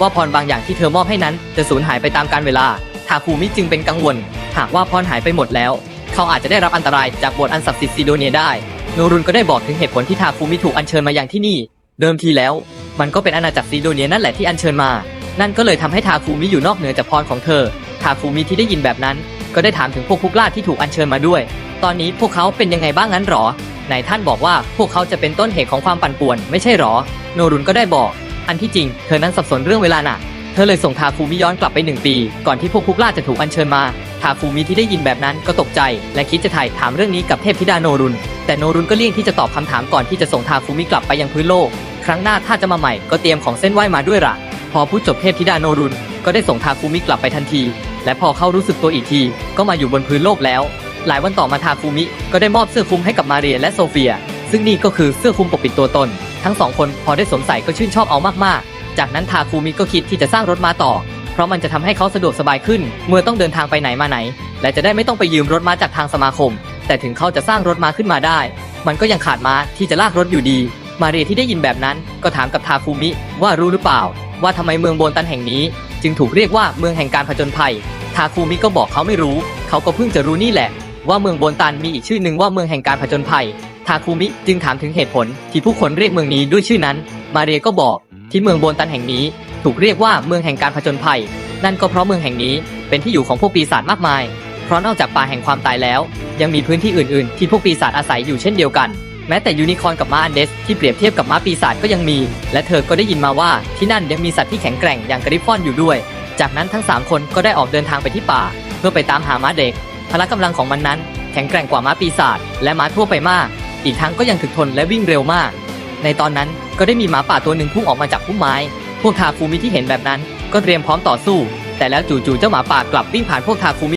ว่าพรบางอย่างที่เธอมอบให้นั้นจะสูญหายไปตามกาลเวลาทาคูมิจึงเป็นกังวล หากว่าพรหายไปหมดแล้ว เขาอาจจะได้รับอันตรายจากบทอันศักดิ์สิทธิ์ซีโดเนียได้โนรุนก็ได้บอกถึงเหตุผลที่ทาคูมิถูกอัญเชิญมาอย่างที่นี่ เดิมทีแล้ว มันก็เป็นอาณาจักรซีโดเนียนั่นแหละที่อัญเชิญมา นั่นก็เลยทำให้ทาคูมิอยู่นอกเหนือจากพรของเธอ ทาคูมิที่ได้ยินแบบนั้น ก็ได้ถามถึงพวกพุกล่าที่ถูกอัญเชิญมาด้วย ตอนนี้พวกเขาเป็นยังไงบ้างงั้นหรอไหนท่านบอกว่าพวกเขาจะเป็นต้นเหตุของความปั่นป่วน ไม่ใช่หรอ โนรุนก็ได้บอก อันที่จริงเธอนั้นสับสนเรื่องเวลาน่ะเธอเลยส่งทาคูมิย้อนกลับไปหนึ่งปี ก่อนที่พวกพุกล่าจะถูกอัญเชิญมา ทาคูมิที่ได้ยินแบบนั้นก็ตกใจ และคิดจะถ่ายถามเรื่องนี้กับเทพธิดาโนรุน แต่โนรุนก็เลี่ยงที่จะตอบคำถามก่อนที่จะส่งทาคูมิกลับไปยังพื้นโลก ครั้งหน้าถ้าจะมาใหม่ก็เตรียมของเส้นไหว้มาด้วยล่ะ พอพูดจบเทพธิดาโนรุน ก็ได้ส่งทาคูมิกลับไปทันที และพอเขารู้สึกตัวอีกที ก็มาอยู่บนพื้นโลกแล้ว หลายวันต่อมาทาคูมิก็ได้มอบเสื้อคลุมให้กับมาเรียและโซเฟีย ซึ่งนี่ก็คือเสื้อคลุมปกปิดตัวตน ทั้งสองคนพอได้สวมใส่ก็ชื่นชอบเอามากๆ จากนั้นทาคูมิก็คิดที่จะสร้างรถม้าต่อ เพราะมันจะทำให้เขาสะดวกสบายขึ้น เมื่อต้องเดินทางไปไหนมาไหน และจะได้ไม่ต้องไปยืมรถมาจากทางสมาคม แต่ถึงเขาจะสร้างรถมาขึ้นมาได้ มันก็ยังขาดม้าที่จะลากรถอยู่ดี มาเรียที่ได้ยินแบบนั้น ก็ถามกับทาคูมิว่ารู้หรือเปล่า ว่าทำไมเมืองโบนตันแห่งนี้ จึงถูกเรียกว่าเมืองแห่งการผจญภัย ทาคูมิก็บอกเขาไม่รู้ เขาก็เพิ่งจะรู้นี่แหละ ว่าเมืองโบนตันมีอีกชื่อหนึ่งว่าเมืองแห่งการผจญภัย ทาคูมิจึงถามถึงเหตุผลที่ผู้คนเรียกเมืองนี้ด้วยชื่อนั้น มาเรียก็บอกที่เมืองโบนตันแห่งนี้ ถูกเรียกว่าเมืองแห่งการผจญภัย นั่นก็เพราะเมืองแห่งนี้เป็นที่อยู่ของพวกปีศาจมากมาย เพราะนอกจากป่าแห่งความตายแล้ว ยังมีพื้นที่อื่นๆ ที่พวกปีศาจอาศัยอยู่เช่นเดียวกัน แม้แต่ยูนิคอร์นกับม้าอันเดสที่เปรียบเทียบกับม้าปีศาจก็ยังมี และเธอก็ได้ยินมาว่าที่นั่นยังมีสัตว์ที่แข็งแกร่งอย่างกริฟฟอนอยู่ด้วย จากนั้นทั้ง 3 คนก็ได้ออกเดินทางไปที่ป่า เพื่อไปตามหาม้าเด็ก พละกำลังของมันนั้น แข็งแกร่งกว่าม้าปีศาจและม้าทั่วไปมาก อีกทั้งก็ยังถึกทนและวิ่งเร็วมาก ในตอนนั้นก็ได้มีหมาป่าตัวหนึ่งพุ่งออกมาจากพุ่มไม้ พวกทาฟูมิที่เห็นแบบนั้น ก็เตรียมพร้อมต่อสู้ แต่แล้วจู่ๆเจ้าหมาป่ากลับวิ่งผ่านพวกทาฟูมิ